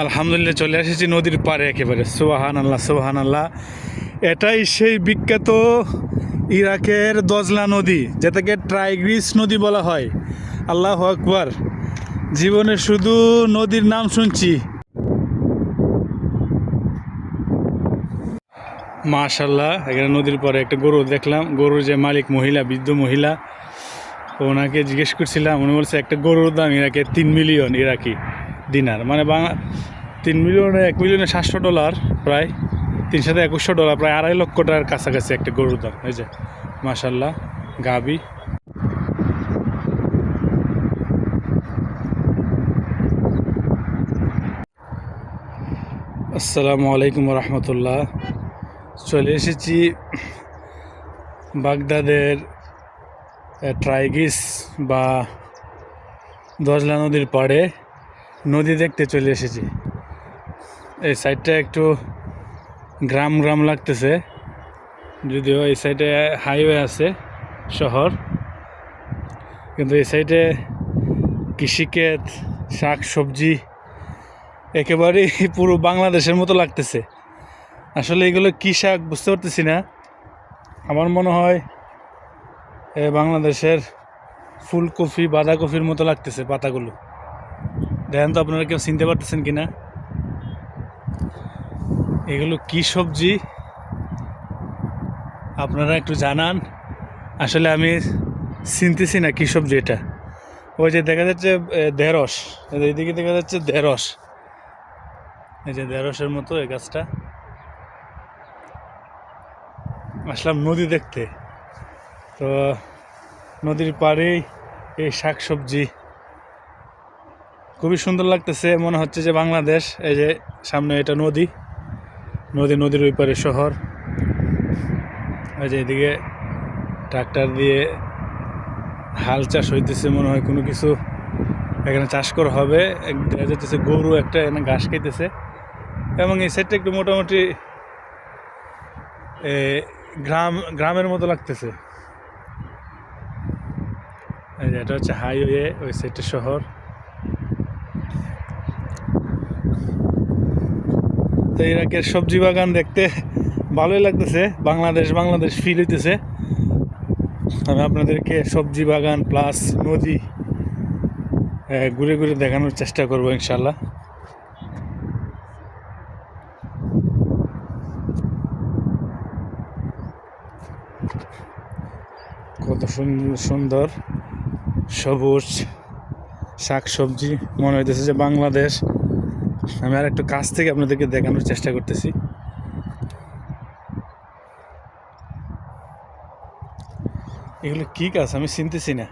আলহামদুলিল্লাহ চলে এসেছি নদীর পাড়ে একেবারে। সুবাহান আল্লাহ সুবাহান আল্লাহ এটাই সেই বিখ্যাত ইরাকের দজলা নদী, যেটাকে ট্রাইগ্রিস নদী বলা হয়। আল্লাহ আকবার। জীবনে শুধু নদীর নাম শুনছি। মাশাল্লাহ এখানে নদীর পরে একটা গরু দেখলাম। গরুর যে মালিক মহিলা, বৃদ্ধ মহিলা, ওনাকে জিজ্ঞেস করছিলাম, উনি বলছে, একটা গরুর দাম ইরাকে তিন মিলিয়ন ইরাকি। দিনার মানে বাংলা তিন মিলিয়নে, এক মিলিয়নে সাতশো ডলার প্রায় তিনশো একুশশো ডলার, প্রায় আড়াই লক্ষ টাকার কাছাকাছি একটা গরুর দাম। এই যে মাশাল্লাহ গাবি। আসসালামু আলাইকুম রহমতুল্লাহ। চলে এসেছি বাগদাদের ট্রাইগিস বা দজলা নদীর পাড়ে। নদী দেখতে চলে এসেছি। এই সাইডটা একটু গ্রাম গ্রাম লাগতেছে। যদিও এই সাইডে হাইওয়ে আছে, শহর। কিন্তু এই সাইডে কৃষিক্ষেত শাক সবজি একেবারেই পুরো বাংলাদেশের মতো লাগতেছে। আসলে এগুলো কী শাক বুঝতে পারতেছি না। আমার মনে হয় বাংলাদেশের ফুলকপি, বাঁধাকপির মতো লাগতেছে পাতাগুলো। দেখেন তো আপনারা কেউ চিনতে পারতেছেন কি না এগুলো কি সবজি? আপনারা একটু জানান। আসলে আমি চিনতেছি না কী সবজি এটা। ওই যে দেখা যাচ্ছে ঢেঁড়স। এইদিকে দেখা যাচ্ছে ঢেঁড়স। এই যে ঢেঁড়সের মতো এই গাছটা। আসলাম নদী দেখতে। তো নদীর পাড়েই এই শাক সবজি খুবই সুন্দর লাগতেছে, মনে হচ্ছে যে বাংলাদেশ, এই যে সামনে এটা নদী নদী নদীর ওই পারে শহর, এই যে এদিকে ট্রাক্টর দিয়ে হাল চাষ হইতেছে, মনে হয় কোনো কিছু এখানে চাষ করা হবে দেখা যাচ্ছে গরু একটা এখানে ঘাস খাইতেছে, এবং এই সাইডটা একটু মোটামুটি গ্রাম, গ্রামের মতো লাগতেছে। এটা হচ্ছে হাইওয়ে ওই সাইডটা শহর। তো ইরাকের সবজি বাগান দেখতে ভালোই লাগতেছে। বাংলাদেশ বাংলাদেশ ফিল হইতেছে। আমি আপনাদেরকে সবজি বাগান প্লাস নদী ঘুরে ঘুরে দেখানোর চেষ্টা করব ইনশাল্লাহ কত সুন্দর সুন্দর সবুজ শাক সবজি মনে হইতেছে যে বাংলাদেশ আমি আর একটু কাছ থেকে আপনাদেরকে দেখানোর চেষ্টা করতেছি। এগুলো কি কাজ? আমি চিনতেছি না।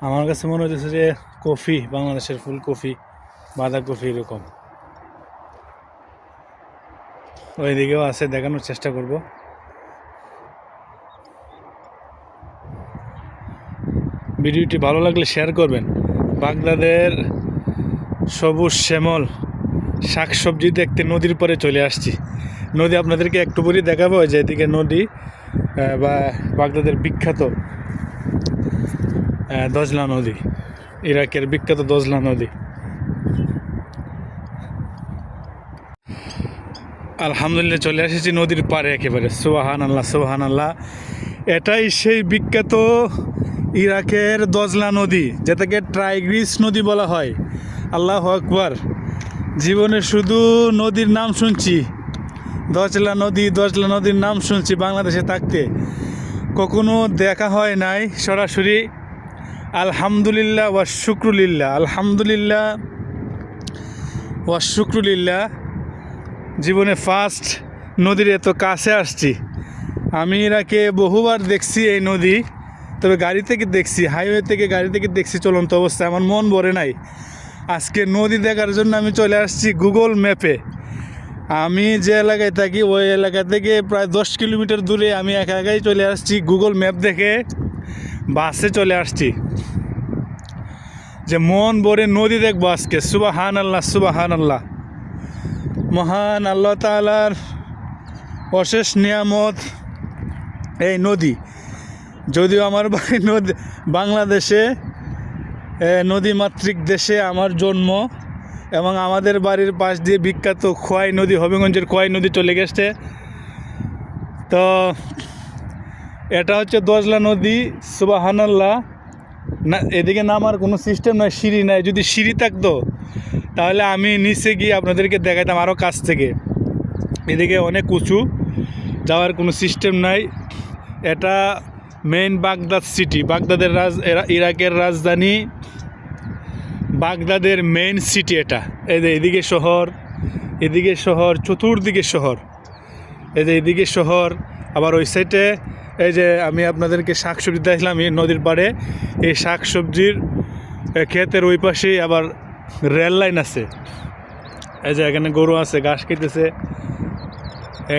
আমার কাছে মনে হচ্ছে যে কফি, বাংলাদেশের ফুলকপি বাঁধাকপি এরকম। ওইদিকেও আছে, দেখানোর চেষ্টা করব। ভিডিওটি ভালো লাগলে শেয়ার করবেন। বাগদাদের সবুজ শ্যামল, শাকসবজি দেখতে নদীর পরে চলে আসছি। নদী আপনাদেরকে একটু পরই দেখাবো, যে এদিকে নদী বা বাগদাদের বিখ্যাত দজলা নদী, ইরাকের বিখ্যাত দজলা নদী। আলহামদুলিল্লাহ চলে এসেছি নদীর পাড়ে একেবারে। সুবাহান আল্লাহ সুবাহান আল্লাহ এটাই সেই বিখ্যাত ইরাকের দজলা নদী, যেটাকে ট্রাইগ্রিস নদী বলা হয়। আল্লাহ আকবার। জীবনে শুধু নদীর নাম শুনছি দজলা নদী দজলা নদীর নাম শুনছি বাংলাদেশে থাকতে। কখনো দেখা হয় নাই সরাসরি। আলহামদুলিল্লাহ ওয়া শুক্রুলিল্লাহ, আলহামদুলিল্লাহ ওয়া শুক্রুলিল্লাহ। জীবনে ফার্স্ট নদীর এত কাছে আসছি। আমি এরাকে বহুবার দেখছি এই নদী, তবে গাড়ি থেকে দেখছি হাইওয়ে থেকে গাড়ি থেকে দেখছি চলন্ত অবস্থা আমার মন ভরে নাই। আজকে নদী দেখার জন্য আমি চলে আসছি গুগল ম্যাপে আমি যে এলাকায় থাকি, ওই এলাকা থেকে প্রায় দশ কিলোমিটার দূরে আমি একা একাই চলে আসছি গুগল ম্যাপ দেখে। বাসে চলে আসছি। যে মন ভরে নদী দেখব আজকে। সুবাহান আল্লাহ সুবাহান আল্লাহ মহান আল্লাহ তালার অশেষ নিয়ামত এই নদী। যদিও আমার বাড়ি নদী বাংলাদেশে নদীমাতৃক দেশে আমার জন্ম এবং আমাদের বাড়ির পাশ দিয়ে বিখ্যাত খোয়াই নদী, হবিগঞ্জের খোয়াই নদী চলে গেছে। তো এটা হচ্ছে দজলা নদী, সুবাহানাল্লাহ। না, এদিকে নামার কোনো সিস্টেম নয় সিঁড়ি নাই। যদি সিঁড়ি থাকতো, তাহলে আমি নিচে গিয়ে আপনাদেরকে দেখাইতাম আরও কাছ থেকে। এদিকে অনেক উঁচু, যাওয়ার কোনো সিস্টেম নাই। এটা মেইন বাগদাদ সিটি বাগদাদের রাজ ইরাকের রাজধানী। বাগদাদের মেইন সিটি এটা। এই যে এদিকে শহর এদিকে শহর, চতুর্দিকে শহর। এই যে এদিকে শহর, আবার ওই সাইডে এই যে আমি আপনাদেরকে শাকসবজি দেখলাম এই নদীর পাড়ে। এই শাকসবজির ক্ষেতের ওই পাশেই আবার রেল লাইন আছে। এই যে এখানে গরু আছে, ঘাস খেতেছে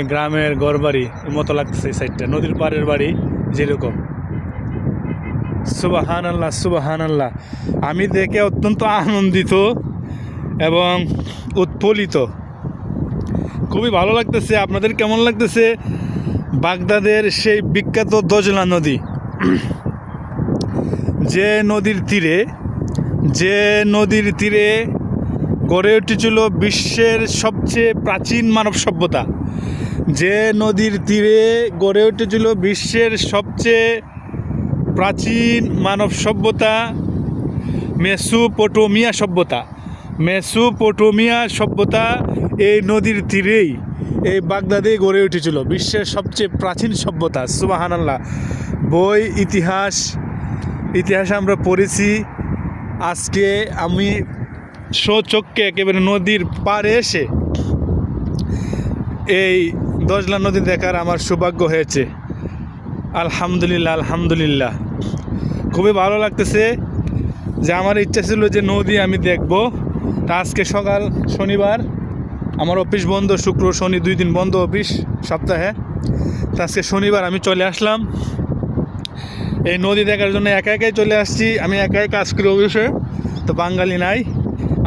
গ্রামের ঘর বাড়ি মতো লাগতেছে এই সাইডটা নদীর পাড়ের বাড়ি যেরকম। সুবাহান আল্লাহ সুবাহান আল্লাহ আমি দেখে অত্যন্ত আনন্দিত এবং উৎফুল্লিত খুবই ভালো লাগতেছে, আপনাদের কেমন লাগতেছে? বাগদাদের সেই বিখ্যাত দজলা নদী। যে নদীর তীরে, যে নদীর তীরে গড়ে উঠেছিল বিশ্বের সবচেয়ে প্রাচীন মানব সভ্যতা। যে নদীর তীরে গড়ে উঠেছিল বিশ্বের সবচেয়ে প্রাচীন মানব সভ্যতা মেসোপটোমিয়া সভ্যতা। মেসোপটোমিয়া সভ্যতা এই নদীর তীরেই এই বাগদাদে গড়ে উঠেছিল। বিশ্বের সবচেয়ে প্রাচীন সভ্যতা সুবাহান আল্লাহ বই, ইতিহাস, ইতিহাসে আমরা পড়েছি। আজকে আমি স্বচক্ষে একেবারে নদীর পাড়ে এসে এই দজলা নদী দেখার আমার সৌভাগ্য হয়েছে। আলহামদুলিল্লাহ আলহামদুলিল্লাহ। খুবই ভালো লাগতেছে যে আমার ইচ্ছা ছিল যে নদী আমি দেখব। তা আজকে সকাল শনিবার, আমার অফিস বন্ধ, শুক্র, শনি দুই দিন বন্ধ অফিস সপ্তাহে। তা আজকে শনিবার আমি চলে আসলাম। এই নদী দেখার জন্য একা একাই চলে আসছি। আমি একাই কাজ করি অবশ্যই তো বাঙালি নাই।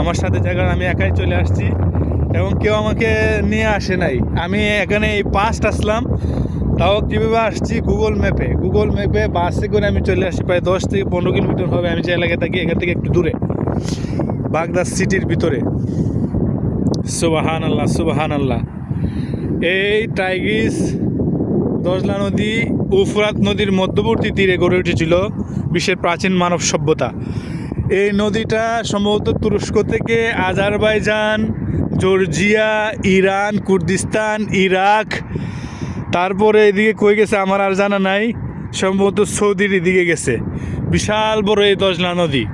আমার সাথে জায়গায় আমি একাই চলে আসছি। এবং কেউ আমাকে নিয়ে আসে নাই। আমি এখানে এই পাস্ট আসলাম। তাও কীভাবে আসছি গুগল ম্যাপে গুগল ম্যাপে বাসে করে আমি চলে আসি প্রায় দশ থেকে পনেরো কিলোমিটার হবে আমি যে এলাকায় থাকি, এখান থেকে একটু দূরে বাগদাদ সিটির ভিতরে। সুবাহান আল্লাহ সুবাহান আল্লাহ এই টাইগিস দজলা নদী, উফরাত নদীর মধ্যবর্তী তীরে গড়ে উঠেছিল বিশ্বের প্রাচীন মানব সভ্যতা। এই নদীটা সম্ভবত তুরস্ক থেকে Azerbaijan, Georgia, Iran, Kurdistan, Iraq তারপরে এদিকে কই গেছে আমার আর জানা নাই, সম্ভবত সৌদির এদিকে গেছে। বিশাল বড় এই দজলা নদী।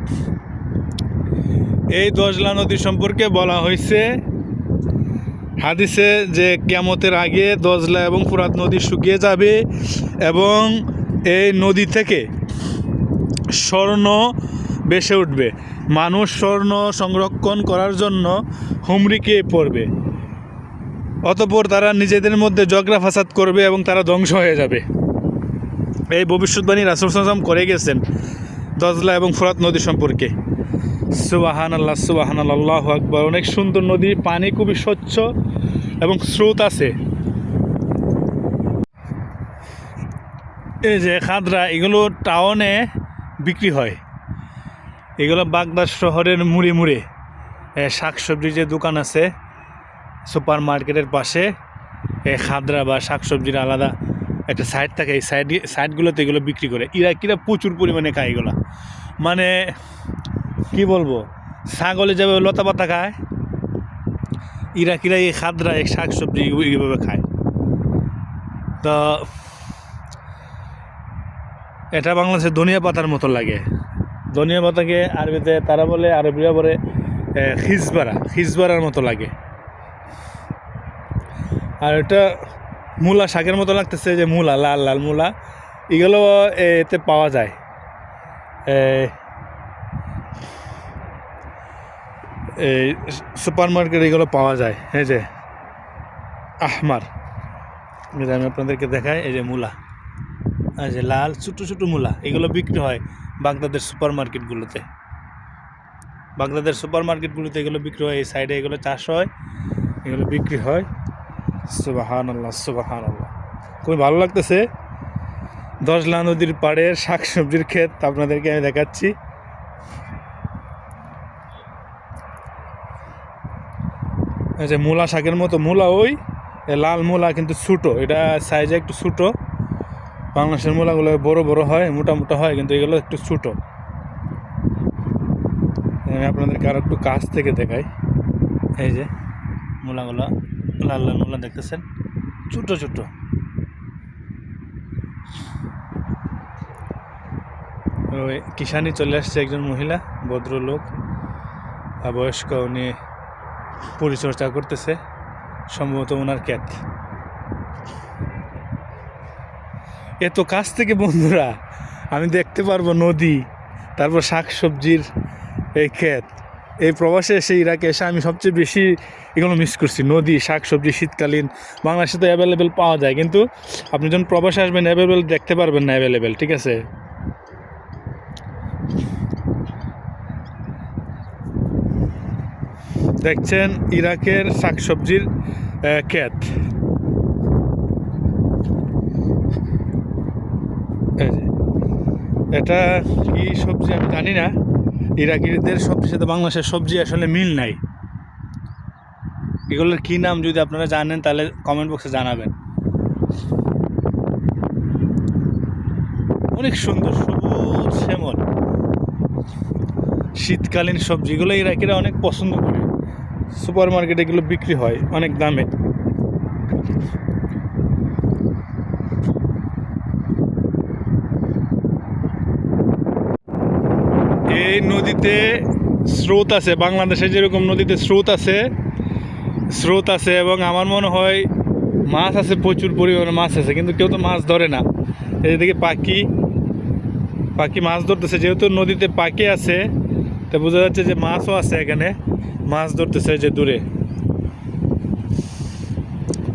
এই দজলা নদী সম্পর্কে বলা হয়েছে হাদিসে যে কিয়ামতের আগে দজলা এবং ফুরাত নদী শুকিয়ে যাবে এবং এই নদী থেকে স্বর্ণ বেসে উঠবে। মানুষ স্বর্ণ সংরক্ষণ করার জন্য হুমরিকে পড়বে। অতপর তারা নিজেদের মধ্যে জগরা ফাসাদ করবে এবং তারা ধ্বংস হয়ে যাবে। এই ভবিষ্যৎবাণী রাসুল করে গেছেন দজলা এবং ফুরাত নদী সম্পর্কে। সুবাহান আল্লাহ সুবাহান আল্লাহ আকবর। অনেক সুন্দর নদী, পানি খুবই স্বচ্ছ এবং স্রোত আছে। এই যে খাদরা, এগুলো টাউনে বিক্রি হয়। এগুলো বাগদাদ শহরের মুড়ে মুড়ে। শাকসবজির যে দোকান আছে সুপার মার্কেটের পাশে এই খাদরা বা শাকসবজির আলাদা একটা সাইড থাকে। এই সাইড সাইডগুলোতে এগুলো বিক্রি করে। ইরাকিরা প্রচুর পরিমাণে খায় এগুলো। মানে কি বলব? ছাগলে যাবে লতা পাতা খায় ইরাকিরা এই খাদরা এই শাকসবজি এইভাবে খায়। তো এটা বাংলাদেশের ধনিয়া পাতার মতো লাগে। ধনিয়া পাতাকে আরবিতে তারা বলে আরবিরা বলে এ, খিজবারা। খিজবারার মতো লাগে। আর এটা মূলা, শাকের মতো লাগতেছে যে মূলা, লাল লাল মূলা, এগুলো এতে পাওয়া যায়। এই সুপার মার্কেটে এগুলো পাওয়া যায়, এই যে আহমার। যেটা আমি আপনাদেরকে দেখাই, এই যে মূলা, এই যে লাল, ছোটো ছোটো মূলা, এগুলো বিক্রি হয় বাগদাদের সুপার মার্কেটগুলোতে বাগদাদের সুপার মার্কেটগুলোতে এগুলো বিক্রি হয়, এই সাইডে এগুলো চাষ হয়, এগুলো বিক্রি হয়। সুবাহান আল্লাহ সুবাহান আল্লাহ খুবই ভালো লাগতেছে। দশলা নদীর পাড়ে শাক সবজির ক্ষেত আপনাদেরকে আমি দেখাচ্ছি। যে মূলা শাকের মতো মূলা ওই লাল মূলা কিন্তু ছোটো, এটা সাইজে একটু ছোটো। বাংলাদেশের মূলাগুলো বড় বড় হয়, মোটা মোটা হয়, কিন্তু এগুলো একটু ছোটো। আমি আপনাদেরকে আরও একটু কাছ থেকে দেখাই। এই যে মূলাগুলো। লাল লাল মূলা দেখতেছেন। ছোটো ছোটো। ওই কিষানি চলে আসছে একজন মহিলা, ভদ্রলোক। বয়স্ক উনি পরিচর্যা করতেছে, সম্ভবত ওনার খ্যাত এত কাছ থেকে বন্ধুরা, আমি দেখতে পারব নদী, তারপর শাক সবজির এই ক্ষেত এই প্রবাসে এসে ইরাকে এসে আমি সবচেয়ে বেশি এগুলো মিস করছি। নদী শাক সবজি শীতকালীন বাংলাদেশে তো অ্যাভেলেবেল পাওয়া যায়। কিন্তু আপনি যখন প্রবাসে আসবেন অ্যাভেলেবেল দেখতে পারবেন না অ্যাভেলেবেল ঠিক আছে? দেখছেন ইরাকের শাকসবজির ক্ষেত এটা কি সবজি আমি জানি না। ইরাকিদের সবজির সাথে বাংলাদেশের সবজি আসলে মিল নাই। এগুলোর কি নাম যদি আপনারা জানেন, তাহলে কমেন্ট বক্সে জানাবেন। অনেক সুন্দর সবুজ শ্যামল। শীতকালীন সবজিগুলো ইরাকিরা অনেক পছন্দ করে। সুপার মার্কেটে এগুলো বিক্রি হয়, অনেক দামে এই নদীতে স্রোত আছে, বাংলাদেশে যেরকম নদীতে স্রোত আছে স্রোত আছে এবং আমার মনে হয় মাছ আছে, প্রচুর পরিমাণে মাছ আছে, কিন্তু কেউ তো মাছ ধরে না। এদিকে পাখি পাখি মাছ ধরতেছে, যেহেতু নদীতে পাখি আছে, তা বোঝা যাচ্ছে যে মাছও আছে এখানে, মাছ ধরতেছে যে দূরে।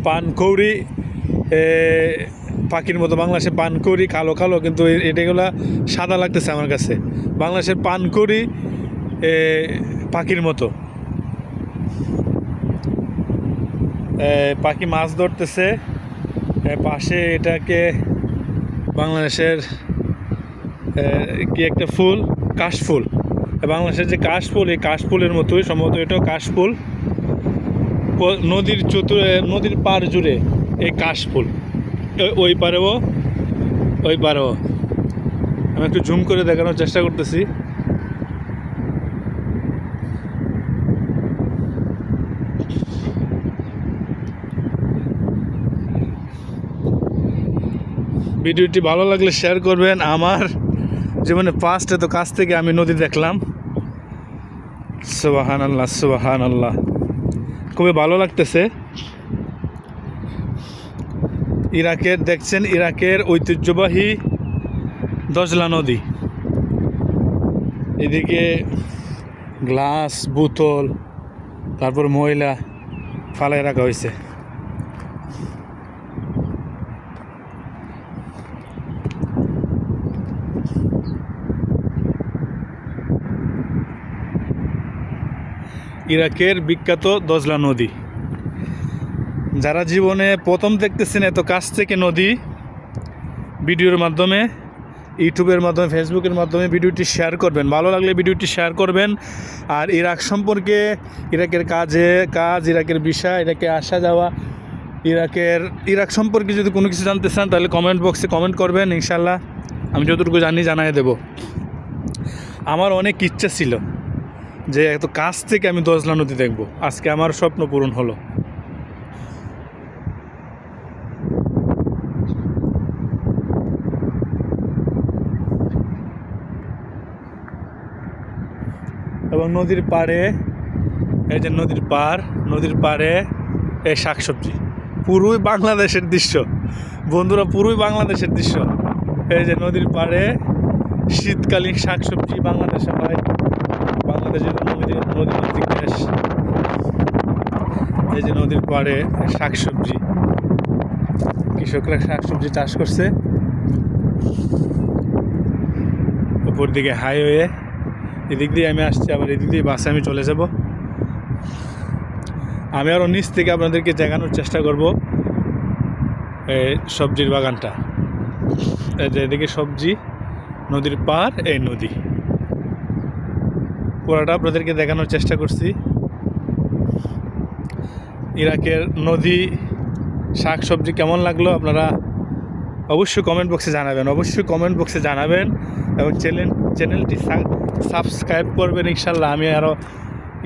পানকৌড়ি পাখির মতো বাংলাদেশে পানকৌড়ি কালো কালো কিন্তু এটাগুলা সাদা লাগতেছে আমার কাছে। বাংলাদেশের পানকৌড়ি এ, পাখির মতো। পাখি মাছ ধরতেছে পাশে এটাকে বাংলাদেশের কি একটা ফুল? কাশফুল। বাংলাদেশের যে কাশফুল এই কাশফুলের মতোই সম্ভবত এটাও কাশফুল। নদীর চতুর নদীর পার জুড়ে এই কাশফুল। ওই পারেও ওই পারেও আমি একটু জুম করে দেখানোর চেষ্টা করতেছি। ভিডিওটি ভালো লাগলে শেয়ার করবেন। আমার জীবনে ফার্স্ট এত কাছ থেকে আমি নদী দেখলাম। সুবাহান আল্লাহ সুবাহান আল্লাহ খুবই ভালো লাগতেছে। ইরাকের, দেখছেন ইরাকের ঐতিহ্যবাহী দজলা নদী। এদিকে গ্লাস, বোতল, তারপর ময়লা ফালায় রাখা হয়েছে। ইরাকের বিখ্যাত দজলা নদী। যারা জীবনে প্রথম দেখতেছেন এত কাছ থেকে নদী ভিডিওর মাধ্যমে, ইউটিউবের মাধ্যমে, ফেসবুকের মাধ্যমে ভিডিওটি শেয়ার করবেন। ভালো লাগলে ভিডিওটি শেয়ার করবেন। আর ইরাক সম্পর্কে, ইরাকের কাজে, কাজ, ইরাকের বিষয়, ইরাকে আসা যাওয়া, ইরাকের, ইরাক সম্পর্কে যদি কোনো কিছু জানতে চান, তাহলে কমেন্ট বক্সে কমেন্ট করবেন ইনশাল্লাহ আমি যতটুকু জানি, জানাই দেব। আমার অনেক ইচ্ছা ছিল যে এত কাছ থেকে আমি দজলা নদী দেখব। আজকে আমার স্বপ্ন পূরণ হলো। এবং নদীর পাড়ে, এই যে নদীর পাড়, নদীর পাড়ে এই শাকসবজি। পুরোই বাংলাদেশের দৃশ্য। বন্ধুরা, পুরোই বাংলাদেশের দৃশ্য। এই যে নদীর পাড়ে শীতকালীন শাকসবজি বাংলাদেশে হয়। বাংলাদেশের নদী নদীমাতৃক দেশ। এই যে নদীর পাড়ে শাকসবজি। কৃষকরা শাকসবজি চাষ করছে। উপর দিকে হাইওয়ে এদিক দিয়ে আমি আসছি, আবার এদিক দিয়ে বাসে আমি চলে যাব। আমি আরও নিচ থেকে আপনাদেরকে দেখানোর চেষ্টা করব এই সবজির বাগানটা। এদিকে সবজি, নদীর পার এই নদী। পুরাটা আপনাদেরকে দেখানোর চেষ্টা করছি। ইরাকের নদী শাক সবজি কেমন লাগল আপনারা অবশ্যই কমেন্ট বক্সে জানাবেন। অবশ্যই কমেন্ট বক্সে জানাবেন এবং চ্যানেল চ্যানেলটি সাবস্ক্রাইব করবেন, ইনশাল্লাহ আমি আরও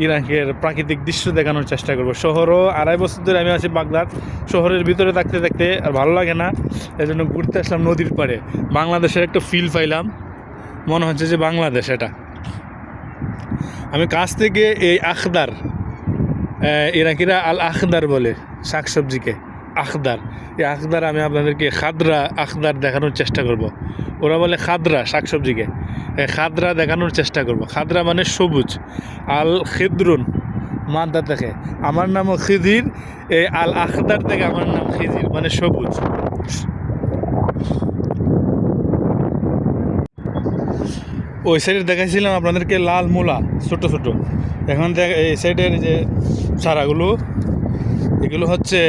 ইরাকের প্রাকৃতিক দৃশ্য দেখানোর চেষ্টা করব। শহরও আড়াই বছর ধরে আমি আছি বাগদাদ। শহরের ভিতরে থাকতে থাকতে আর ভালো লাগে না এই জন্য ঘুরতে আসলাম নদীর পাড়ে। বাংলাদেশের একটা ফিল পাইলাম, মনে হচ্ছে যে বাংলাদেশ এটা। আমি কাছ থেকে এই আখদার ইরাকিরা আল আখদার বলে শাকসবজিকে। আখদার। এই আখদার আমি আপনাদেরকে খাদরা আখদার দেখানোর চেষ্টা করব। ওরা বলে খাদরা শাকসবজিকে। খাদরা দেখানোর চেষ্টা করব। খাদরা মানে সবুজ। আল খিদরুন মাদ্দা থেকে। আমার নামও খিদির এই আল আখদার থেকে আমার নাম খিদির মানে সবুজ। ওই সাইডে দেখাইছিলাম আপনাদেরকে লাল মূলা, ছোট ছোট। এখন দেখ এই সাইডের যে চারাগুলো, এগুলো হচ্ছে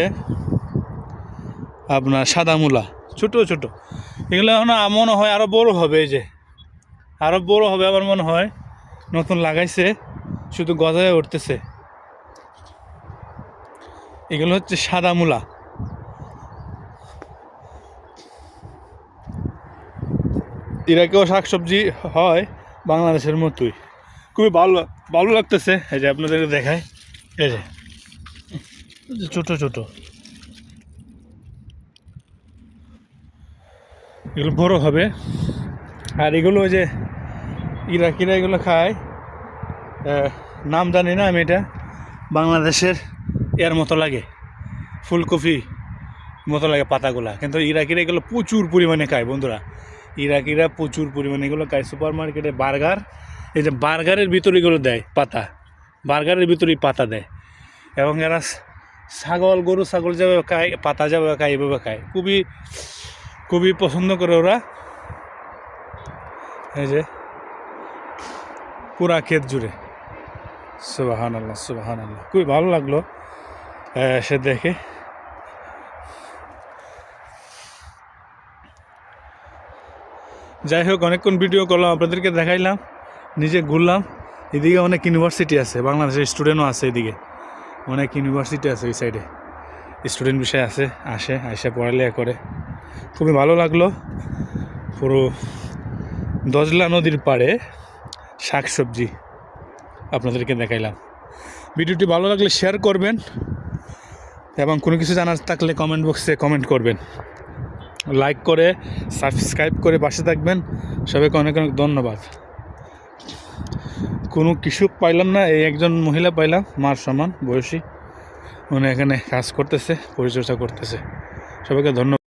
আপনার সাদা মূলা। ছোট ছোট। এগুলো এখন মনে হয় আরও বড় হবে এই যে। আরও বড় হবে আমার মনে হয়। নতুন লাগাইছে, শুধু গজায় উঠতেছে। এগুলো হচ্ছে সাদা মূলা। ইরাকেও শাকসবজি হয় বাংলাদেশের মতোই। খুবই ভালো ভালো লাগতেছে। এই যে আপনাদেরকে দেখায় এই যে ছোটো ছোটো। এগুলো বড়ো হবে। আর এগুলো ওই যে ইরাকিরা এগুলো খায় নাম জানি না আমি এটা। বাংলাদেশের এর মতো লাগে, ফুলকপি মতো লাগে পাতাগুলা। কিন্তু ইরাকিরা এগুলো প্রচুর পরিমাণে খায় বন্ধুরা। ইরাকিরা প্রচুর পরিমাণে এগুলো খায়। সুপার মার্কেটে বার্গার, এই যে বার্গারের ভিতরে এগুলো দেয় পাতা। বার্গারের ভিতরেই পাতা দেয়। এবং এরা ছাগল, গরু, ছাগল যাবে খায়, পাতা যাবে খায়, এভাবে খায়। খুবই খুবই পছন্দ করে ওরা। এই যে, পুরা ক্ষেত জুড়ে। সুবাহান আল্লাহ সুবাহান আল্লাহ খুবই ভালো লাগল সে দেখে। যাই হোক, অনেকক্ষণ ভিডিও করলাম, আপনাদেরকে দেখাইলাম, নিজে ঘুরলাম। এদিকে অনেক ইউনিভার্সিটি আছে, বাংলাদেশের স্টুডেন্টও আছে এদিকে। অনেক ইউনিভার্সিটি আছে ওই সাইডে স্টুডেন্ট বিষয় আছে, আসে আসে পড়ালেখা করে। খুবই ভালো লাগল। পুরো দজলা নদীর পাড়ে শাকসবজি আপনাদেরকে দেখাইলাম। ভিডিওটি ভালো লাগলে শেয়ার করবেন এবং কোনো কিছু জানার থাকলে কমেন্ট বক্সে কমেন্ট করবেন। লাইক করে সাবস্ক্রাইব করে পাশে থাকবেন। সবাইকে অনেক অনেক ধন্যবাদ। কোনো কৃষক পাইলাম না, এই একজন মহিলা পাইলাম, মার সমান, বয়সী। উনি এখানে কাজ করতেছে পরিচর্যা করতেছে। সবাইকে ধন্যবাদ।